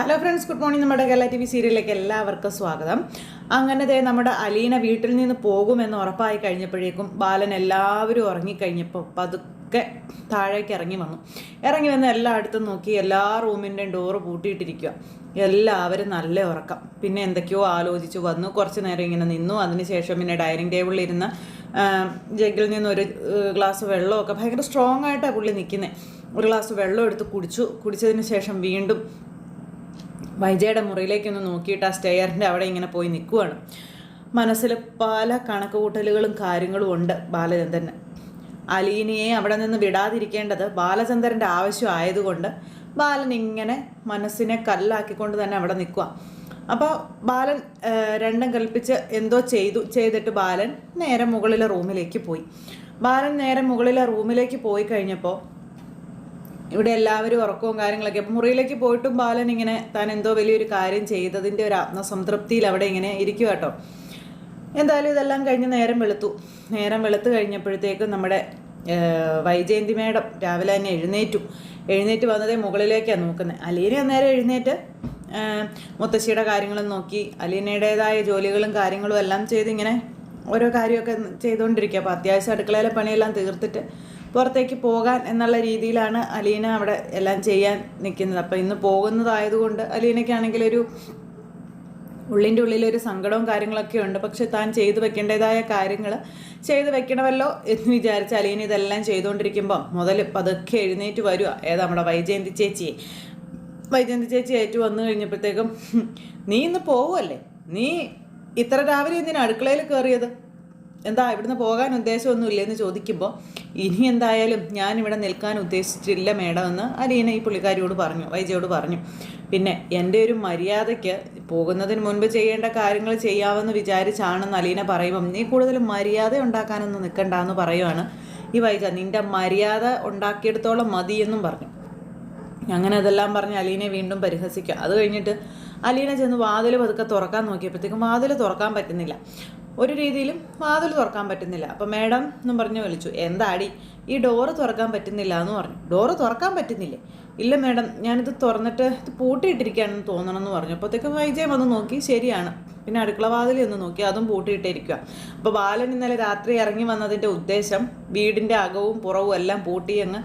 Hello friends good morning നമ്മുടെ Kerala T V സീരിയലിലേക്ക് എല്ലാവർക്കും സ്വാഗതം. അങ്ങനെ ദേ നമ്മുടെ അലീന വീട്ടിൽ നിന്ന് പോകുമെന്ന് ഉറപ്പായി കഴിഞ്ഞപ്പോഴേക്കും ബാലൻ എല്ലാവരും ഉറങ്ങിക്കഴിഞ്ഞപ്പോൾ പതുക്കെ താഴേക്ക് ഇറങ്ങി വന്നു. ഇറങ്ങി വന്ന് എല്ലായിടത്തും നോക്കി എല്ലാ റൂമിന്റെയും ഡോറ് പൂട്ടിയിട്ടിരിക്കുക എല്ലാവരും നല്ല ഉറക്കം. പിന്നെ എന്തൊക്കെയോ ആലോചിച്ച് വന്നു. കുറച്ച് നേരം ഇങ്ങനെ നിന്നു. അതിനുശേഷം പിന്നെ ഡൈനിങ് ടേബിളിൽ ഇരുന്ന് ജഗ്ഗിൽ നിന്ന് ഒരു ഗ്ലാസ് വെള്ളമൊക്കെ ഭയങ്കര സ്ട്രോങ് ആയിട്ടാണ് പുള്ളി നിൽക്കുന്നത് ഒരു ഗ്ലാസ് വെള്ളം എടുത്ത് കുടിച്ചു. കുടിച്ചതിന് ശേഷം വീണ്ടും വൈജയുടെ മുറിയിലേക്കൊന്ന് നോക്കിയിട്ട് ആ സ്റ്റെയറിന്റെ അവിടെ ഇങ്ങനെ പോയി നിൽക്കുവാണ്. മനസ്സിൽ പല കണക്ക് കൂട്ടലുകളും കാര്യങ്ങളും ഉണ്ട് ബാലചന്ദ്രന് അലീനയെ അവിടെ നിന്ന് വിടാതിരിക്കേണ്ടത് ബാലചന്ദ്രന്റെ ആവശ്യം ആയതുകൊണ്ട് ബാലൻ ഇങ്ങനെ മനസ്സിനെ കല്ലാക്കിക്കൊണ്ട് തന്നെ അവിടെ നിൽക്കുക അപ്പോൾ ബാലൻ രണ്ടും കൽപ്പിച്ച് എന്തോ ചെയ്തു ചെയ്തിട്ട് ബാലൻ നേരെ മുകളിലെ റൂമിലേക്ക് പോയി. ബാലൻ നേരെ മുകളിലെ റൂമിലേക്ക് പോയി കഴിഞ്ഞപ്പോൾ ഇവിടെ എല്ലാവരും ഉറക്കവും കാര്യങ്ങളൊക്കെ. അപ്പം മുറിയിലേക്ക് പോയിട്ടും ബാലൻ ഇങ്ങനെ താൻ എന്തോ വലിയൊരു കാര്യം ചെയ്തതിന്റെ ഒരു ആത്മസംതൃപ്തിയിൽ അവിടെ ഇങ്ങനെ ഇരിക്കുക കേട്ടോ. എന്തായാലും ഇതെല്ലാം കഴിഞ്ഞ് നേരം വെളുത്തു. നേരം വെളുത്ത് കഴിഞ്ഞപ്പോഴത്തേക്കും നമ്മുടെ വൈജയന്തി മേഡം രാവിലെ തന്നെ എഴുന്നേറ്റു. എഴുന്നേറ്റ് വന്നതേ മുകളിലേക്കാണ് നോക്കുന്നത് അലീന അന്നേരം എഴുന്നേറ്റ് മുത്തശ്ശിയുടെ കാര്യങ്ങളും നോക്കി. അലീനയുടേതായ ജോലികളും കാര്യങ്ങളും എല്ലാം ചെയ്ത് ഇങ്ങനെ ഓരോ കാര്യമൊക്കെ ചെയ്തുകൊണ്ടിരിക്കുക. അപ്പോൾ അത്യാവശ്യം അടുക്കളയിലെ പണിയെല്ലാം തീർത്തിട്ട് പുറത്തേക്ക് പോകാൻ എന്നുള്ള രീതിയിലാണ് അലീന അവിടെ എല്ലാം ചെയ്യാൻ നിൽക്കുന്നത്. അപ്പോൾ ഇന്ന് പോകുന്നതായതുകൊണ്ട് അലീനയ്ക്കാണെങ്കിൽ ഒരു ഉള്ളിന്റെ ഉള്ളിലൊരു സങ്കടവും കാര്യങ്ങളൊക്കെ ഉണ്ട്. പക്ഷെ താൻ ചെയ്തു വെക്കേണ്ടതായ കാര്യങ്ങൾ ചെയ്തു വെക്കണമല്ലോ എന്ന് വിചാരിച്ച അലീന ഇതെല്ലാം ചെയ്തുകൊണ്ടിരിക്കുമ്പോൾ മുതൽ പതുക്കെ എഴുന്നേറ്റ് വരിക. ഏതാ നമ്മുടെ വൈജയന്തി ചേച്ചിയെ വൈജയന്തി ചേച്ചി ഏറ്റു വന്നു കഴിഞ്ഞപ്പോഴത്തേക്കും നീ ഇന്ന് പോവുമല്ലേ നീ ഇത്ര രാവിലെ എന്തിനാ അടുക്കളയിൽ കയറിയത്? എന്താ ഇവിടുന്ന് പോകാൻ ഉദ്ദേശമൊന്നുമില്ല എന്ന് ചോദിക്കുമ്പോൾ ഇനി എന്തായാലും ഞാൻ ഇവിടെ നിൽക്കാൻ ഉദ്ദേശിച്ചില്ല മേഡം എന്ന് അലീന ഈ പുള്ളിക്കാരിയോട് പറഞ്ഞു വൈജയോട് പറഞ്ഞു. പിന്നെ എന്റെ ഒരു മര്യാദയ്ക്ക് പോകുന്നതിന് മുൻപ് ചെയ്യേണ്ട കാര്യങ്ങൾ ചെയ്യാമെന്ന് വിചാരിച്ചാണെന്ന് അലീന പറയുമ്പം നീ കൂടുതൽ മര്യാദ ഉണ്ടാക്കാനൊന്നും നിൽക്കണ്ട എന്ന് പറയുവാണ്. ഈ വൈജ നിന്റെ മര്യാദ ഉണ്ടാക്കിയെടുത്തോളം മതി എന്നും പറഞ്ഞു. അങ്ങനെ അതെല്ലാം പറഞ്ഞ് അലീനെ വീണ്ടും പരിഹസിക്കുക. അത് കഴിഞ്ഞിട്ട് അലീന ചെന്ന് വാതിൽ പതുക്കെ തുറക്കാൻ നോക്കിയപ്പോഴത്തേക്കും വാതിൽ തുറക്കാൻ പറ്റുന്നില്ല. ഒരു രീതിയിലും വാതിൽ തുറക്കാൻ പറ്റുന്നില്ല. അപ്പോൾ മേഡം എന്നും പറഞ്ഞ് വിളിച്ചു എന്താടി? ഈ ഡോറ് തുറക്കാൻ പറ്റുന്നില്ല എന്ന് പറഞ്ഞു. ഡോറ് തുറക്കാൻ പറ്റുന്നില്ലേ? ഇല്ല മേഡം ഞാനിത് തുറന്നിട്ട് ഇത് പൂട്ടിയിട്ടിരിക്കുകയാണെന്ന് തോന്നണമെന്ന് പറഞ്ഞു. അപ്പോഴത്തേക്കും വൈജയം വന്ന് നോക്കി ശരിയാണ്. പിന്നെ അടുക്കള വാതിൽ ഒന്ന് നോക്കി അതും പൂട്ടിയിട്ടിരിക്കുക അപ്പോൾ ബാലൻ ഇന്നലെ രാത്രി ഇറങ്ങി വന്നതിന്റെ ഉദ്ദേശം വീടിന്റെ അകവും പുറവും എല്ലാം പൂട്ടി അങ്ങ്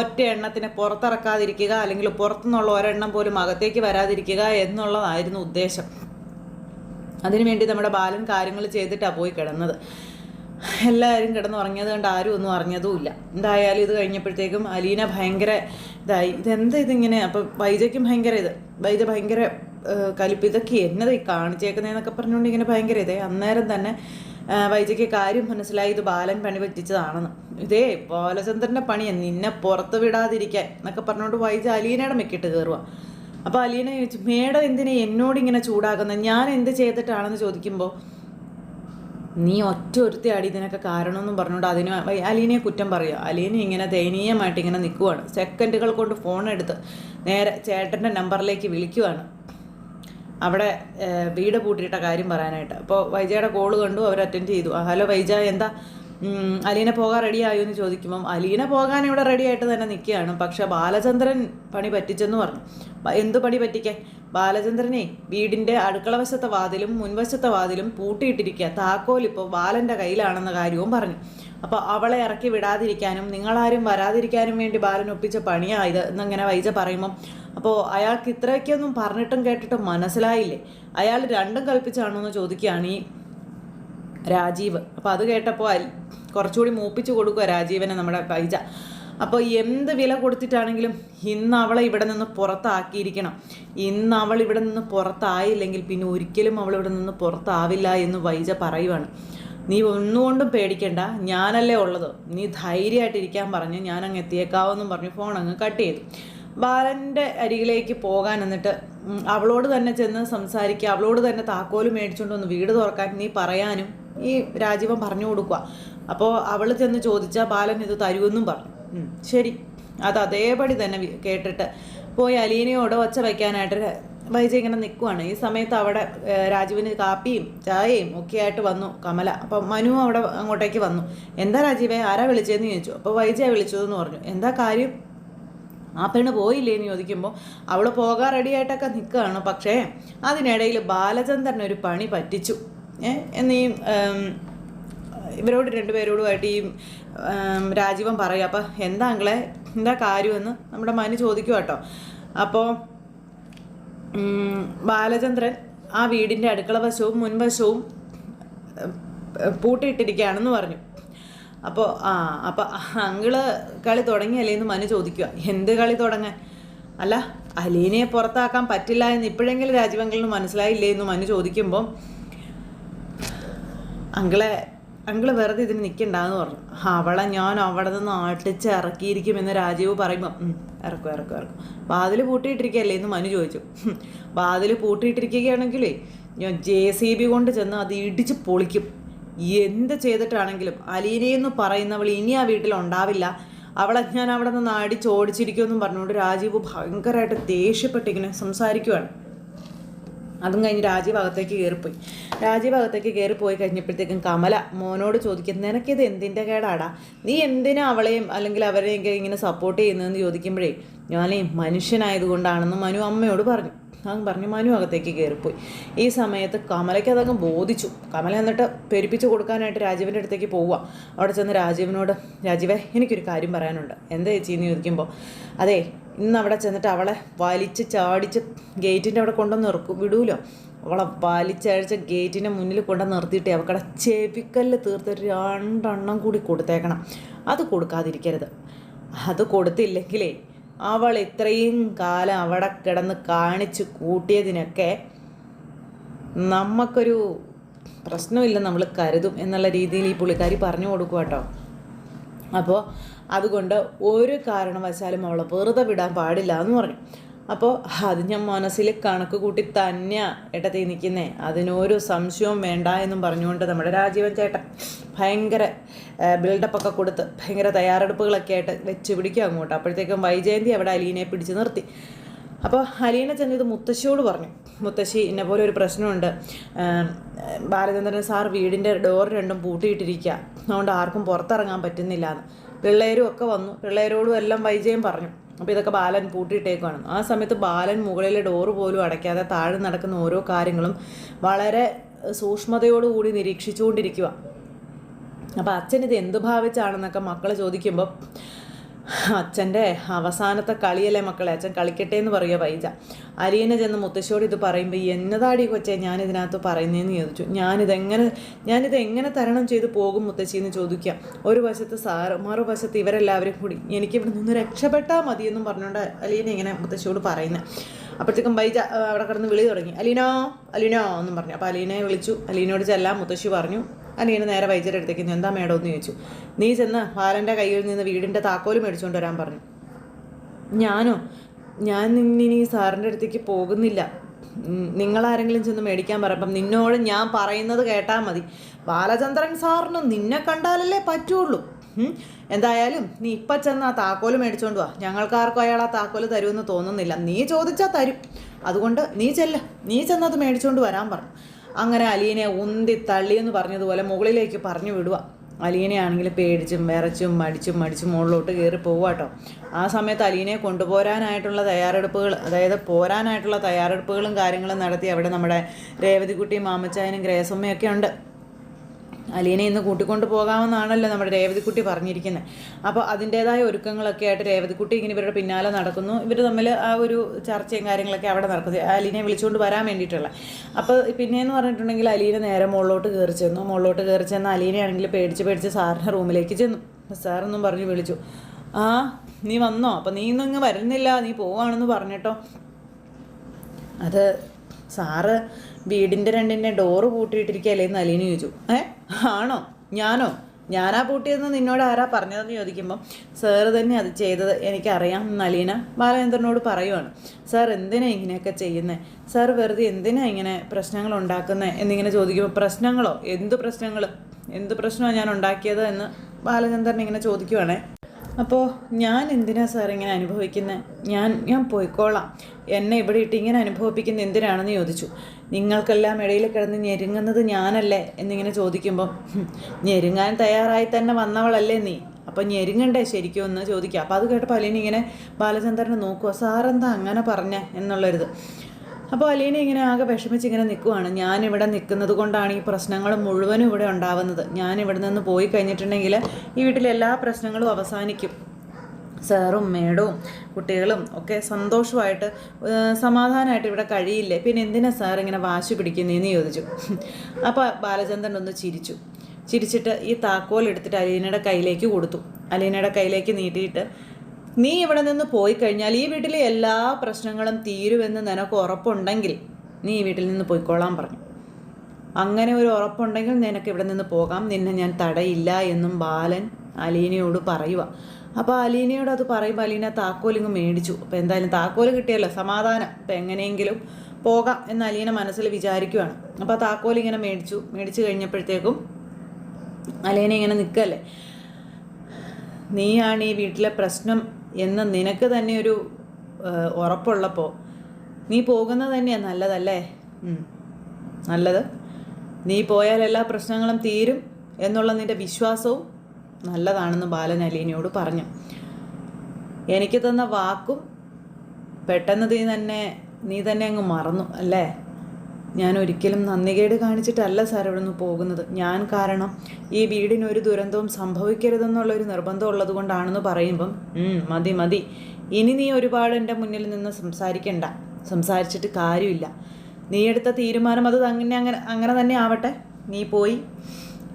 ഒറ്റ എണ്ണത്തിനെ പുറത്തിറക്കാതിരിക്കുക അല്ലെങ്കിൽ പുറത്തുനിന്നുള്ള ഒരെണ്ണം പോലും അകത്തേക്ക് വരാതിരിക്കുക എന്നുള്ളതായിരുന്നു ഉദ്ദേശം. അതിനുവേണ്ടി നമ്മുടെ ബാലൻ കാര്യങ്ങൾ ചെയ്തിട്ടാണ് പോയി കിടന്നത്. എല്ലാവരും കിടന്നുറങ്ങിയത് കൊണ്ട് ആരും ഒന്നും അറിഞ്ഞതുമില്ല എന്തായാലും ഇത് കഴിഞ്ഞപ്പോഴത്തേക്കും അലീന ഭയങ്കര ഇതായി. ഇതെന്താ ഇതിങ്ങനെ? അപ്പം വൈജയ്ക്കും ഭയങ്കര ഇത്. വൈജ ഭയങ്കര കലിപ്പ്. ഇതൊക്കെ എന്നതാ ഈ കാണിച്ചേക്കുന്നതെന്നൊക്കെ പറഞ്ഞുകൊണ്ട് ഇങ്ങനെ ഭയങ്കര ഇതേ അന്നേരം തന്നെ വൈജയ്ക്ക് കാര്യം മനസ്സിലായി. ഇത് ബാലൻ പണി പറ്റിച്ചതാണെന്ന്. ഇതേ ബാലചന്ദ്രന്റെ പണിയാണ് നിന്നെ പുറത്ത് വിടാതിരിക്കാൻ എന്നൊക്കെ പറഞ്ഞുകൊണ്ട് വൈജ അലീനയുടെ മെക്കിട്ട് കയറുക അപ്പോൾ അലീന ചോദിച്ചു മേഡം എന്തിനാ എന്നോട് ഇങ്ങനെ ചൂടാക്കുന്നത്? ഞാൻ എന്ത് ചെയ്തിട്ടാണെന്ന് ചോദിക്കുമ്പോൾ നീ ഒറ്റ ഒരുത്തിയാടി ഇതിനൊക്കെ കാരണമെന്നും പറഞ്ഞുകൊണ്ട് അതിന് അലീനയെ കുറ്റം പറയുക അലീന ഇങ്ങനെ ദയനീയമായിട്ട് ഇങ്ങനെ നിൽക്കുവാണ്. സെക്കൻഡുകൾ കൊണ്ട് ഫോൺ എടുത്ത് നേരെ ചേട്ടന്റെ നമ്പറിലേക്ക് വിളിക്കുവാണ്. അവിടെ വീട് പൂട്ടിയിട്ട കാര്യം പറയാനായിട്ട്. അപ്പോൾ വൈജയുടെ കോൾ കണ്ടു അവർ അറ്റൻഡ് ചെയ്തു ഹലോ വൈജ എന്താ? അലീന പോകാൻ റെഡിയായോ എന്ന് ചോദിക്കുമ്പം അലീന പോകാൻ ഇവിടെ റെഡി ആയിട്ട് തന്നെ നിൽക്കുകയാണ്. പക്ഷെ ബാലചന്ദ്രൻ പണി പറ്റിച്ചെന്ന് പറഞ്ഞു. എന്തു പണി പറ്റിക്കേ ബാലചന്ദ്രനെ വീടിന്റെ അടുക്കള വശത്തെ വാതിലും മുൻവശത്തെ വാതിലും പൂട്ടിയിട്ടിരിക്കുക. താക്കോൽ ഇപ്പോൾ ബാലന്റെ കയ്യിലാണെന്ന കാര്യവും പറഞ്ഞു. അപ്പോൾ അവളെ ഇറക്കി വിടാതിരിക്കാനും നിങ്ങളാരും വരാതിരിക്കാനും വേണ്ടി ബാലൻ ഒപ്പിച്ച പണിയായത് എന്നിങ്ങനെ വൈജ പറയുമ്പം അപ്പോൾ അയാൾക്ക് ഇത്രയൊക്കെയൊന്നും പറഞ്ഞിട്ടും കേട്ടിട്ടും മനസ്സിലായില്ലേ? അയാൾ രണ്ടും കൽപ്പിച്ചാണോ എന്ന് ചോദിക്കുകയാണ്. ഈ രാജീവ്. അപ്പോൾ അത് കേട്ടപ്പോൾ കുറച്ചുകൂടി മൂപ്പിച്ച് കൊടുക്കുക രാജീവനെ നമ്മുടെ പൈജ. അപ്പോൾ എന്ത് വില കൊടുത്തിട്ടാണെങ്കിലും ഇന്ന് അവളെ ഇവിടെ നിന്ന് പുറത്താക്കിയിരിക്കണം. ഇന്ന് അവൾ ഇവിടെ നിന്ന് പുറത്തായില്ലെങ്കിൽ പിന്നെ ഒരിക്കലും അവൾ ഇവിടെ നിന്ന് പുറത്താവില്ല എന്ന് വൈജ പറയുവാണ്. നീ ഒന്നുകൊണ്ടും പേടിക്കണ്ട. ഞാനല്ലേ ഉള്ളത്. നീ ധൈര്യമായിട്ടിരിക്കാൻ പറഞ്ഞ് ഞാൻ അങ്ങ് എത്തിയേക്കാവെന്നും പറഞ്ഞ് ഫോൺ അങ്ങ് കട്ട് ചെയ്തു. ബാലന്റെ അരികിലേക്ക് പോകാൻ എന്നിട്ട് അവളോട് തന്നെ ചെന്ന് സംസാരിക്കുക അവളോട് തന്നെ താക്കോൽ മേടിച്ചുകൊണ്ട് ഒന്ന് വീട് തുറക്കാൻ നീ പറയാനും ഈ രാജീവൻ പറഞ്ഞു കൊടുക്കുക അപ്പോൾ അവൾ ചെന്ന് ചോദിച്ചാൽ ബാലൻ ഇത് തരുമെന്നും പറഞ്ഞു. ശരി. അത് അതേപടി തന്നെ കേട്ടിട്ട് പോയി അലീനയോട് ഒച്ച വയ്ക്കാനായിട്ട് വൈജ ഇങ്ങനെ നിൽക്കുവാണ് ഈ സമയത്ത് അവിടെ രാജീവിന് കാപ്പിയും ചായയും ഒക്കെ ആയിട്ട് വന്നു കമല. അപ്പം മനു അവിടെ അങ്ങോട്ടേക്ക് വന്നു. എന്താ രാജീവെ ആരാ വിളിച്ചതെന്ന് ചോദിച്ചു? അപ്പോൾ വൈജയ വിളിച്ചതെന്ന് പറഞ്ഞു. എന്താ കാര്യം? ആ പെണ്ണ് പോയില്ലേ എന്ന് ചോദിക്കുമ്പോൾ അവൾ പോകാൻ റെഡിയായിട്ടൊക്കെ നിൽക്കുകയാണ് പക്ഷേ അതിനിടയിൽ ബാലചന്ദ്രൻ ഒരു പണി പറ്റിച്ചു. എന്നീ ഇവരോട് രണ്ടുപേരോടുമായിട്ട് ഈ രാജീവൻ പറയും. അപ്പം എന്താ അങ്ങളെ എന്താ കാര്യമെന്ന് നമ്മുടെ മനു ചോദിക്കുക കേട്ടോ അപ്പോൾ ബാലചന്ദ്രൻ ആ വീടിന്റെ അടുക്കള വശവും മുൻവശവും പൂട്ടിയിട്ടിരിക്കുകയാണെന്ന് പറഞ്ഞു. അപ്പോൾ ആ അപ്പോൾ അങ്കിൾ കളി തുടങ്ങിയല്ലേ എന്ന് മനു ചോദിക്കുക എന്ത് കളി തുടങ്ങാൻ? അല്ല അലീനയെ പുറത്താക്കാൻ പറ്റില്ല എന്ന് ഇപ്പോഴെങ്കിലും രാജീവങ്കിളിന് മനസ്സിലായില്ലേ എന്ന് മനു ചോദിക്കുമ്പോൾ അങ്കിളെ അങ്കിൾ വെറുതെ ഇതിന് നിൽക്കണ്ടെന്ന് പറഞ്ഞു. അവളെ ഞാൻ അവിടെ നിന്ന് ആട്ടിച്ച് ഇറക്കിയിരിക്കുമെന്ന് രാജീവ് പറയുമ്പോൾ "ഉം, ഇറക്കും ഇറക്കും ഇറക്കും. വാതിൽ പൂട്ടിയിട്ടിരിക്കുകയല്ലേ എന്ന് മനു ചോദിച്ചു. "ഹും, വാതിൽ പൂട്ടിയിട്ടിരിക്കുകയാണെങ്കിലേ ഞാൻ ജെ സി ബി കൊണ്ട് ചെന്ന് അത് ഇടിച്ച് പൊളിക്കും. എന്ത് ചെയ്തിട്ടാണെങ്കിലും അലീനയെന്ന് പറയുന്നവൾ ഇനി ആ വീട്ടിൽ ഉണ്ടാവില്ല. അവളെ ഞാൻ അവിടെ നിന്ന് അടിച്ചോടിച്ചിരിക്കുമെന്നും പറഞ്ഞുകൊണ്ട് രാജീവ് ഭയങ്കരമായിട്ട് ദേഷ്യപ്പെട്ടിങ്ങനെ സംസാരിക്കുവാണ്. അതും കഴിഞ്ഞ് രാജീവ് കയറിപ്പോയി രാജീവ് കയറിപ്പോയി കഴിഞ്ഞപ്പോഴത്തേക്കും കമല മോനോട് ചോദിക്കും നിനക്കിത് എന്തിന്റെ കേടാടാ? നീ എന്തിനാ അവളെയും അല്ലെങ്കിൽ അവരെയൊക്കെ ഇങ്ങനെ സപ്പോർട്ട് ചെയ്യുന്നതെന്ന് ചോദിക്കുമ്പോഴേ ഞാനേ മനുഷ്യനായതുകൊണ്ടാണെന്ന് മനു അമ്മയോട് പറഞ്ഞു. അങ്ങ് പറഞ്ഞു മനു അകത്തേക്ക് കയറിപ്പോയി ഈ സമയത്ത് കമലയ്ക്ക് അതങ്ങ് ബോധിച്ചു. കമല എന്നിട്ട് പെരുപ്പിച്ച് കൊടുക്കാനായിട്ട് രാജീവിന്റെ അടുത്തേക്ക് പോവുക. അവിടെ ചെന്ന് രാജീവിനോട് രാജീവേ എനിക്കൊരു കാര്യം പറയാനുണ്ട്. എന്താ ചേച്ചി? എന്ന് ചോദിക്കുമ്പോൾ അതെ ഇന്ന് അവിടെ ചെന്നിട്ട് അവളെ വലിച്ച് ചാടിച്ച് ഗേറ്റിന്റെ അവിടെ കൊണ്ടുവന്ന് ഇറക്കും വിടൂലോ? അവളെ വലിച്ചഴിച്ച ഗേറ്റിന്റെ മുന്നിൽ കൊണ്ട് നിർത്തിയിട്ട് അവക്കടെ ചെവിക്കല്ല് തീർത്ത് രണ്ടെണ്ണം കൂടി കൊടുത്തേക്കണം. അത് കൊടുക്കാതിരിക്കരുത്. അത് കൊടുത്തില്ലെങ്കിലേ അവൾ ഇത്രയും കാലം അവിടെ കിടന്ന് കാണിച്ച് കൂട്ടിയതിനൊക്കെ നമുക്കൊരു പ്രശ്നമില്ല നമ്മൾ കരുതും എന്നുള്ള രീതിയിൽ ഈ പുള്ളിക്കാരി പറഞ്ഞു കൊടുക്കുക കേട്ടോ അപ്പോൾ അതുകൊണ്ട് ഒരു കാരണവശാലും അവളെ വെറുതെ വിടാൻ പാടില്ല എന്ന് പറഞ്ഞു. അപ്പോൾ അത് ഞാൻ മനസ്സിൽ കണക്ക് കൂട്ടി തന്നെയാണ് ഏട്ടത്തി നിൽക്കുന്നേ അതിനൊരു സംശയവും വേണ്ട എന്നും പറഞ്ഞുകൊണ്ട് നമ്മുടെ രാജീവൻ ചേട്ടൻ ഭയങ്കര ബിൽഡപ്പൊക്കെ കൊടുത്ത് ഭയങ്കര തയ്യാറെടുപ്പുകളൊക്കെ ആയിട്ട് വെച്ച് പിടിക്കുക അങ്ങോട്ട്. അപ്പോഴത്തേക്കും വൈജയന്തി അവിടെ അലീനയെ പിടിച്ച് നിർത്തി. അപ്പോൾ ഹലീന ചെന്ന് ഇത് മുത്തശ്ശിയോട് പറഞ്ഞു. മുത്തശ്ശി ഇന്ന പോലെ ഒരു പ്രശ്നമുണ്ട്. ബാലചന്ദ്രൻ സാർ വീടിന്റെ ഡോർ രണ്ടും പൂട്ടിയിട്ടിരിക്കുക അതുകൊണ്ട് ആർക്കും പുറത്തിറങ്ങാൻ പറ്റുന്നില്ല എന്ന് പിള്ളേരും ഒക്കെ വന്നു. പിള്ളേരോടും എല്ലാം വൈജയം പറഞ്ഞു. അപ്പോൾ ഇതൊക്കെ ബാലൻ പൂട്ടിയിട്ടേക്കുവാണ് ആ സമയത്ത് ബാലൻ മുകളിലെ ഡോറ് പോലും അടയ്ക്കാതെ താഴെ നടക്കുന്ന ഓരോ കാര്യങ്ങളും വളരെ സൂക്ഷ്മതയോടുകൂടി നിരീക്ഷിച്ചുകൊണ്ടിരിക്കുക അപ്പോൾ അച്ഛൻ ഇത് എന്ത് ഭാവിച്ചാണെന്നൊക്കെ മക്കൾ ചോദിക്കുമ്പോൾ അച്ഛന്റെ അവസാനത്തെ കളിയല്ലേ മക്കളെ? അച്ഛൻ കളിക്കട്ടെ എന്ന് പറയുക പൈജ അരിയനെ ചെന്ന് മുത്തശ്ശിയോട് ഇത് പറയുമ്പോൾ എന്നതാടി കൊച്ചേ ഞാനിതിനകത്ത് പറയുന്നതെന്ന് ചോദിച്ചു. ഞാനിതെങ്ങനെ ഞാനിത് എങ്ങനെ തരണം ചെയ്ത് പോകും മുത്തശ്ശി എന്ന് ചോദിക്കാം. ഒരു വശത്ത് സാറ് മറുവശത്ത് ഇവരെല്ലാവരും കൂടി എനിക്ക് ഇവിടെ നിന്ന് രക്ഷപ്പെട്ടാൽ മതിയെന്നും പറഞ്ഞുകൊണ്ട് അലീന ഇങ്ങനെ മുത്തശ്ശിയോട് പറയുന്നത് അപ്പോഴത്തേക്കും ബൈജ അവിടെ കിടന്ന് വിളി തുടങ്ങി. അലീനോ അലീനോ എന്നും പറഞ്ഞു. അപ്പോൾ അലീനയെ വിളിച്ചു. അലീനോട് ചെല്ലാം മുത്തശ്ശി പറഞ്ഞു. അലീന നേരെ വൈദ്യരുടെ അടുത്തേക്ക് എന്താ മേഡം എന്ന് ചോദിച്ചു. നീ ചെന്ന് ബാലന്റെ കയ്യിൽ നിന്ന് വീടിന്റെ താക്കോൽ മേടിച്ചുകൊണ്ട് വരാൻ പറഞ്ഞു. ഞാനോ? ഞാൻ നിന്നിനി സാറിന്റെ അടുത്തേക്ക് പോകുന്നില്ല. നിങ്ങളാരെങ്കിലും ചെന്ന് മേടിക്കാൻ പറയുമ്പം നിന്നോട് ഞാൻ പറയുന്നത് കേട്ടാൽ മതി. ബാലചന്ദ്രൻ സാറിന് നിന്നെ കണ്ടാലല്ലേ പറ്റുള്ളൂ. എന്തായാലും നീ ഇപ്പം ചെന്ന് ആ താക്കോൽ മേടിച്ചോണ്ട് വാ. ഞങ്ങൾക്കാർക്കും അയാൾ ആ താക്കോൽ തരുമെന്ന് തോന്നുന്നില്ല. നീ ചോദിച്ചാൽ തരും. അതുകൊണ്ട് നീ ചെല്ല. നീ ചെന്നത് മേടിച്ചോണ്ട് വരാൻ പറഞ്ഞു. അങ്ങനെ അലീനെ ഉന്തി തള്ളിയെന്ന് പറഞ്ഞതുപോലെ മുകളിലേക്ക് പറഞ്ഞു വിടുക. അലീനയാണെങ്കിൽ പേടിച്ചും വിറച്ചും മടിച്ചും മടിച്ചും മുകളിലോട്ട് കയറി പോവുക കേട്ടോ. ആ സമയത്ത് അലീനയെ കൊണ്ടുപോരാനായിട്ടുള്ള തയ്യാറെടുപ്പുകൾ അതായത് പോരാനായിട്ടുള്ള തയ്യാറെടുപ്പുകളും കാര്യങ്ങളും നടത്തി അവിടെ നമ്മുടെ രേവതിക്കുട്ടിയും മാമച്ചായനും ഗ്രേസമ്മയൊക്കെ ഉണ്ട്. അലീനെ ഇന്ന് കൂട്ടിക്കൊണ്ട് പോകാമെന്നാണല്ലോ നമ്മുടെ രേവതിക്കുട്ടി പറഞ്ഞിരിക്കുന്നത് അപ്പോൾ അതിന്റേതായ ഒരുക്കങ്ങളൊക്കെ ആയിട്ട് രേവതിക്കുട്ടി ഇങ്ങനെ ഇവരുടെ പിന്നാലെ നടക്കുന്നു. ഇവർ തമ്മിൽ ആ ഒരു ചർച്ചയും കാര്യങ്ങളൊക്കെ അവിടെ നടക്കുന്നത് അലീനെ വിളിച്ചുകൊണ്ട് വരാൻ വേണ്ടിയിട്ടുള്ള. അപ്പോൾ പിന്നെയെന്ന് പറഞ്ഞിട്ടുണ്ടെങ്കിൽ അലീന നേരെ മുകളിലോട്ട് കയറി ചെന്നു. മുകളിലോട്ട് കയറി ചെന്ന് അലീനയാണെങ്കിൽ പേടിച്ച് പേടിച്ച് സാറിന്റെ റൂമിലേക്ക് ചെന്നു. സാറെന്നും പറഞ്ഞ് വിളിച്ചു. ആ നീ വന്നോ? അപ്പം നീ ഇന്നിങ്ങ് വരുന്നില്ല. നീ പോവാണെന്ന് പറഞ്ഞിട്ടോ. അത് സാറ് വീടിന്റെ രണ്ടിന്റെ ഡോറ് പൂട്ടിയിട്ടിരിക്കുകയല്ലേ എന്ന് അലീന ചോദിച്ചു. ഏ? ആണോ? ഞാനോ? ഞാനാ പൂട്ടിയതെന്ന് നിന്നോട് ആരാ പറഞ്ഞതെന്ന് ചോദിക്കുമ്പോൾ സാറ് തന്നെ അത് ചെയ്തത് എനിക്കറിയാം നലീന ബാലചന്ദ്രനോട് പറയുവാണ്. സാർ എന്തിനാ ഇങ്ങനെയൊക്കെ ചെയ്യുന്നത് സാർ വെറുതെ എന്തിനാ ഇങ്ങനെ പ്രശ്നങ്ങൾ ഉണ്ടാക്കുന്നത് എന്നിങ്ങനെ ചോദിക്കുമ്പോൾ പ്രശ്നങ്ങളോ? എന്ത് പ്രശ്നങ്ങൾ എന്ത് പ്രശ്നമാണ് ഞാൻ ഉണ്ടാക്കിയത്? എന്ന് ബാലചന്ദ്രൻ ഇങ്ങനെ ചോദിക്കുവാണേ. അപ്പോൾ ഞാൻ എന്തിനാ സാർ ഇങ്ങനെ അനുഭവിക്കുന്നത് ഞാൻ ഞാൻ പോയിക്കോളാം. എന്നെ ഇവിടെ ഇട്ട് ഇങ്ങനെ അനുഭവിപ്പിക്കുന്ന എന്തിനാണെന്ന് ചോദിച്ചു. നിങ്ങൾക്കെല്ലാം ഇടയിൽ കിടന്ന് ഞെരുങ്ങുന്നത് ഞാനല്ലേ? എന്നിങ്ങനെ ചോദിക്കുമ്പം "ഹും, ഞെരുങ്ങാൻ തയ്യാറായി തന്നെ വന്നവളല്ലേ നീ? അപ്പം ഞെരുങ്ങണ്ടേ ശരിക്കും ഒന്ന് ചോദിക്കുക. അപ്പോൾ അത് കേട്ടപ്പോൾ അലീന ഇങ്ങനെ ബാലചന്ദ്രനെ നോക്കുക. സാറെന്താ അങ്ങനെ പറഞ്ഞ? എന്നുള്ളൊരിത്. അപ്പോൾ അലീന ഇങ്ങനെ ആകെ വിഷമിച്ച് ഇങ്ങനെ നിൽക്കുവാണ് ഞാനിവിടെ നിൽക്കുന്നത് കൊണ്ടാണ് ഈ പ്രശ്നങ്ങൾ മുഴുവനും ഇവിടെ ഉണ്ടാവുന്നത്. ഞാൻ നിന്ന് പോയി കഴിഞ്ഞിട്ടുണ്ടെങ്കിൽ ഈ വീട്ടിലെ എല്ലാ പ്രശ്നങ്ങളും അവസാനിക്കും. സാറും മേഡവും കുട്ടികളും ഒക്കെ സന്തോഷമായിട്ട് സമാധാനമായിട്ട് ഇവിടെ കഴിയില്ലേ? പിന്നെ എന്തിനാ സാർ ഇങ്ങനെ വാശി പിടിക്കുന്നതെന്ന് ചോദിച്ചു. അപ്പോൾ ബാലചന്ദ്രൻ ഒന്ന് ചിരിച്ചു. ചിരിച്ചിട്ട് ഈ താക്കോൽ എടുത്തിട്ട് അലീനയുടെ കയ്യിലേക്ക് കൊടുത്തു. അലീനയുടെ കയ്യിലേക്ക് നീട്ടിയിട്ട് നീ ഇവിടെ നിന്ന് പോയി കഴിഞ്ഞാൽ ഈ വീട്ടിലെ എല്ലാ പ്രശ്നങ്ങളും തീരുമെന്ന് നിനക്ക് ഉറപ്പുണ്ടെങ്കിൽ നീ ഈ വീട്ടിൽ നിന്ന് പോയിക്കോളാൻ പറഞ്ഞു. അങ്ങനെ ഒരു ഉറപ്പുണ്ടെങ്കിൽ നിനക്ക് ഇവിടെ നിന്ന് പോകാം. നിന്നെ ഞാൻ തടയില്ല എന്നും ബാലൻ അലീനയോട് പറയുക അപ്പോൾ അലീനയോട് അത് പറയുമ്പോൾ അലീന താക്കോലിങ്ങ് മേടിച്ചു. അപ്പോൾ എന്തായാലും താക്കോൽ കിട്ടിയല്ലോ സമാധാനം. അപ്പോൾ എങ്ങനെയെങ്കിലും പോകാം എന്ന് അലീന മനസ്സിൽ വിചാരിക്കുവാണ്. അപ്പോൾ താക്കോൽ ഇങ്ങനെ മേടിച്ചു. മേടിച്ചു കഴിഞ്ഞപ്പോഴത്തേക്കും അലീന ഇങ്ങനെ നിൽക്കല്ലേ നീയാണ് ഈ വീട്ടിലെ പ്രശ്നം എന്ന് നിനക്ക് തന്നെ ഒരു ഉറപ്പുള്ളപ്പോൾ നീ പോകുന്നത് തന്നെയാണ് നല്ലതല്ലേ. നല്ലത്. നീ പോയാൽ എല്ലാ പ്രശ്നങ്ങളും തീരും എന്നുള്ള നിന്റെ വിശ്വാസവും നല്ലതാണെന്ന് ബാലൻ അലീനയോട് പറഞ്ഞു. എനിക്ക് തന്ന വാക്കും പെട്ടെന്ന് നീ തന്നെ നീ തന്നെ അങ്ങ് മറന്നു അല്ലേ? ഞാൻ ഒരിക്കലും നന്ദികേട് കാണിച്ചിട്ടല്ല സാർ ഇവിടെ നിന്ന് പോകുന്നത്. ഞാൻ കാരണം ഈ വീടിന് ഒരു ദുരന്തവും സംഭവിക്കരുതെന്നുള്ളൊരു നിർബന്ധം ഉള്ളത് കൊണ്ടാണെന്ന് പറയുമ്പം "ഉം, മതി മതി. ഇനി നീ ഒരുപാട് എന്റെ മുന്നിൽ നിന്ന് സംസാരിക്കണ്ട. സംസാരിച്ചിട്ട് കാര്യമില്ല. നീ എടുത്ത തീരുമാനം അത് അങ്ങനെ അങ്ങനെ അങ്ങനെ തന്നെ ആവട്ടെ. നീ പോയി.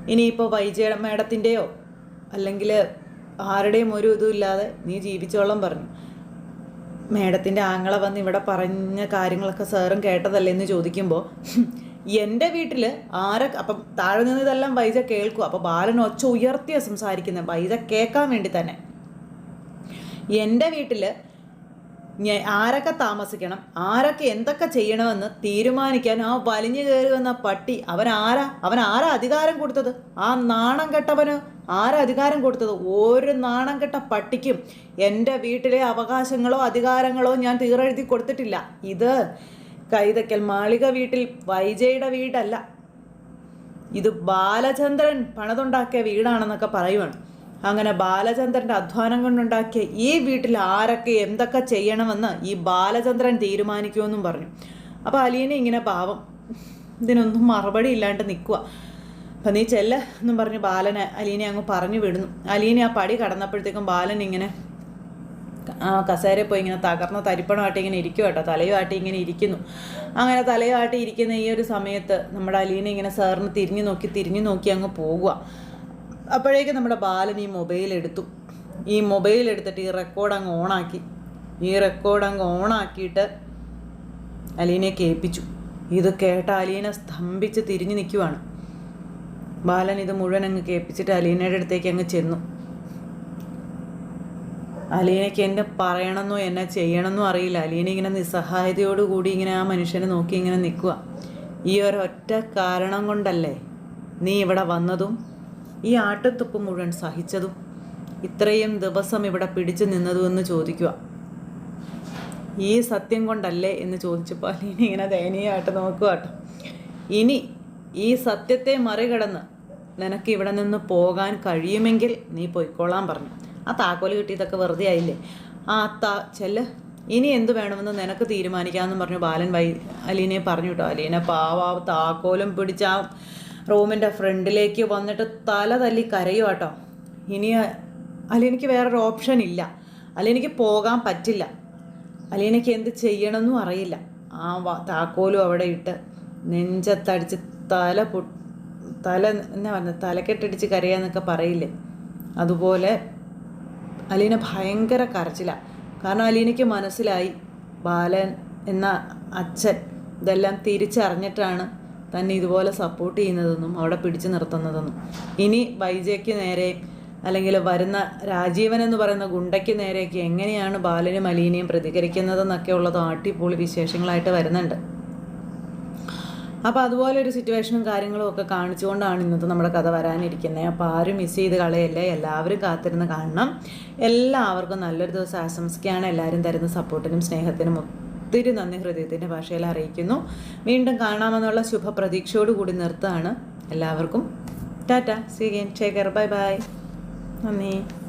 ഇനിയിപ്പോൾ വൈജയ മേഡത്തിന്റെയോ അല്ലെങ്കിൽ ആരുടെയും ഒരു ഇതും ഇല്ലാതെ നീ ജീവിച്ചോളം പറഞ്ഞു. മേഡത്തിന്റെ ആങ്ങളെ വന്ന് ഇവിടെ പറഞ്ഞ കാര്യങ്ങളൊക്കെ സാറും കേട്ടതല്ലേ എന്ന് ചോദിക്കുമ്പോൾ എന്റെ വീട്ടിൽ ആരെ അപ്പം താഴെ നിന്ന് ഇതെല്ലാം വൈജ കേൾക്കും. അപ്പോൾ ബാലൻ ഒച്ച ഉയർത്തിയാണ് സംസാരിക്കുന്നത് വൈജ കേൾക്കാൻ വേണ്ടി തന്നെ. എന്റെ വീട്ടിൽ ആരൊക്കെ താമസിക്കണം? ആരൊക്കെ എന്തൊക്കെ ചെയ്യണമെന്ന് തീരുമാനിക്കാൻ ആ വലിഞ്ഞു കയറി വന്ന പട്ടി അവൻ ആരാ അവൻ ആരാ അധികാരം കൊടുത്തത്? ആ നാണം കെട്ടവന് ആരാ അധികാരം കൊടുത്തത്? ഒരു നാണം കെട്ട പട്ടിക്കും എന്റെ വീട്ടിലെ അവകാശങ്ങളോ അധികാരങ്ങളോ ഞാൻ തീറെഴുതി കൊടുത്തിട്ടില്ല. ഇത് കൈതക്കൽ മാളിക വീട്ടിൽ വൈജയുടെ വീടല്ല. ഇത് ബാലചന്ദ്രൻ പണതുണ്ടാക്കിയ വീടാണെന്നൊക്കെ പറയുവാണ്. അങ്ങനെ ബാലചന്ദ്രന്റെ അധ്വാനം കൊണ്ടുണ്ടാക്കിയ ഈ വീട്ടിൽ ആരൊക്കെ എന്തൊക്കെ ചെയ്യണമെന്ന് ഈ ബാലചന്ദ്രൻ തീരുമാനിക്കുമെന്നും പറഞ്ഞു. അപ്പോൾ അലീനെ ഇങ്ങനെ പാവം ഇതിനൊന്നും മറുപടി ഇല്ലാണ്ട് നിൽക്കുക അപ്പം നീ ചെല്ല എന്നും പറഞ്ഞ് ബാലനെ അലീനെ അങ്ങ് പറഞ്ഞു വിടുന്നു. അലീനെ ആ പടി കടന്നപ്പോഴത്തേക്കും ബാലൻ ഇങ്ങനെ ആ കസേരയിൽ പോയി ഇങ്ങനെ തകർന്ന തരിപ്പണമായിട്ട് ഇങ്ങനെ ഇരിക്കും കേട്ടോ. തലയുമായിട്ട് ഇങ്ങനെ ഇരിക്കുന്നു. അങ്ങനെ തലയുമായിട്ട് ഇരിക്കുന്ന ഈ ഒരു സമയത്ത് നമ്മുടെ അലീനെ ഇങ്ങനെ സാറിന് തിരിഞ്ഞു നോക്കി തിരിഞ്ഞു നോക്കി അങ്ങ് പോകുക അപ്പോഴേക്ക് നമ്മുടെ ബാലൻ ഈ മൊബൈൽ എടുത്തു. ഈ മൊബൈൽ എടുത്തിട്ട് ഈ റെക്കോർഡ് അങ്ങ് ഓണാക്കി ഈ റെക്കോർഡ് അങ്ങ് ഓണാക്കിയിട്ട് അലീനയെ കേൾപ്പിച്ചു. ഇത് കേട്ട അലീന സ്തംഭിച്ച് തിരിഞ്ഞു നിൽക്കുവാണ്. ബാലൻ ഇത് മുഴുവൻ അങ്ങ് കേൾപ്പിച്ചിട്ട് അലീനയുടെ അടുത്തേക്ക് അങ്ങ് ചെന്നു. അലീനയ്ക്ക് എന്നെ പറയണമെന്നോ എന്നെ ചെയ്യണമെന്നോ അറിയില്ല. അലീന ഇങ്ങനെ നിസ്സഹായതയോടുകൂടി ഇങ്ങനെ ആ മനുഷ്യനെ നോക്കി ഇങ്ങനെ നിൽക്കുക ഈ ഒരൊറ്റ കാരണം കൊണ്ടല്ലേ നീ ഇവിടെ വന്നതും ഈ ആട്ടത്തുപ്പ് മുഴുവൻ സഹിച്ചതും ഇത്രയും ദിവസം ഇവിടെ പിടിച്ചു നിന്നതും എന്ന് ചോദിക്കുക. ഈ സത്യം കൊണ്ടല്ലേ എന്ന് ചോദിച്ചപ്പോൾ അലീന ഇങ്ങനെ ദയനീയമായിട്ട് നോക്കുക കേട്ടോ. ഇനി ഈ സത്യത്തെ മറികടന്ന് നിനക്ക് ഇവിടെ നിന്ന് പോകാൻ കഴിയുമെങ്കിൽ നീ പൊയ്ക്കോളാൻ പറഞ്ഞു. ആ താക്കോൽ കിട്ടിയതൊക്കെ വെറുതെ ആയില്ലേ? ആ താ ചെല്ല്. ഇനി എന്ത് വേണമെന്ന് നിനക്ക് തീരുമാനിക്കാമെന്ന് പറഞ്ഞു ബാലൻ വൈ അലീനയെ പറഞ്ഞു കേട്ടോ. അലീന പാവാ താക്കോലും പിടിച്ചാ റൂമിന്റെ ഫ്രണ്ടിലേക്ക് വന്നിട്ട് തല തല്ലി കരയും കേട്ടോ ഇനി അലീനയ്ക്ക് വേറൊരു ഓപ്ഷൻ ഇല്ല. അലീനയ്ക്ക് പോകാൻ പറ്റില്ല. അലീനയ്ക്ക് എന്ത് ചെയ്യണമെന്നും അറിയില്ല. ആ താക്കോലും അവിടെ ഇട്ട് നെഞ്ചത്തടിച്ച് തല പൊ തല എന്നാ പറഞ്ഞത് തലക്കെട്ടടിച്ച് കരയാന്നൊക്കെ പറയില്ലേ? അതുപോലെ അലീന ഭയങ്കര കരച്ചിലാണ് കാരണം അലീനയ്ക്ക് മനസ്സിലായി ബാലൻ എന്ന അച്ഛൻ ഇതെല്ലാം തിരിച്ചറിഞ്ഞിട്ടാണ് തന്നെ ഇതുപോലെ സപ്പോർട്ട് ചെയ്യുന്നതെന്നും അവിടെ പിടിച്ചു നിർത്തുന്നതെന്നും. ഇനി വൈജയ്ക്ക് നേരെ അല്ലെങ്കിൽ വരുന്ന രാജീവൻ എന്ന് പറയുന്ന ഗുണ്ടയ്ക്ക് നേരെയൊക്കെ എങ്ങനെയാണ് ബാലനും അലീനയും പ്രതികരിക്കുന്നതെന്നൊക്കെ ഉള്ളത് ആട്ടിപ്പൊളി വിശേഷങ്ങളായിട്ട് വരുന്നുണ്ട്. അപ്പോൾ അതുപോലെ ഒരു സിറ്റുവേഷനും കാര്യങ്ങളും ഒക്കെ കാണിച്ചുകൊണ്ടാണ് ഇന്നത്തെ നമ്മുടെ കഥ വരാനിരിക്കുന്നത്. അപ്പോൾ ആരും മിസ് ചെയ്ത് കളയല്ലേ? എല്ലാവരും കാത്തിരുന്ന് കാണണം. എല്ലാവർക്കും നല്ലൊരു ദിവസം ആശംസിക്കുകയാണ്. എല്ലാവരും തരുന്ന സപ്പോർട്ടിനും സ്നേഹത്തിനും ഒത്തിരി നന്ദി ഹൃദയത്തിന്റെ ഭാഷയിൽ അറിയിക്കുന്നു. വീണ്ടും കാണാമെന്നുള്ള ശുഭപ്രതീക്ഷയോടുകൂടി നിർത്തുകയാണ് എല്ലാവർക്കും. ടാറ്റ സി ഗെയിം ടേക്ക് ബൈ ബൈ. നന്ദി.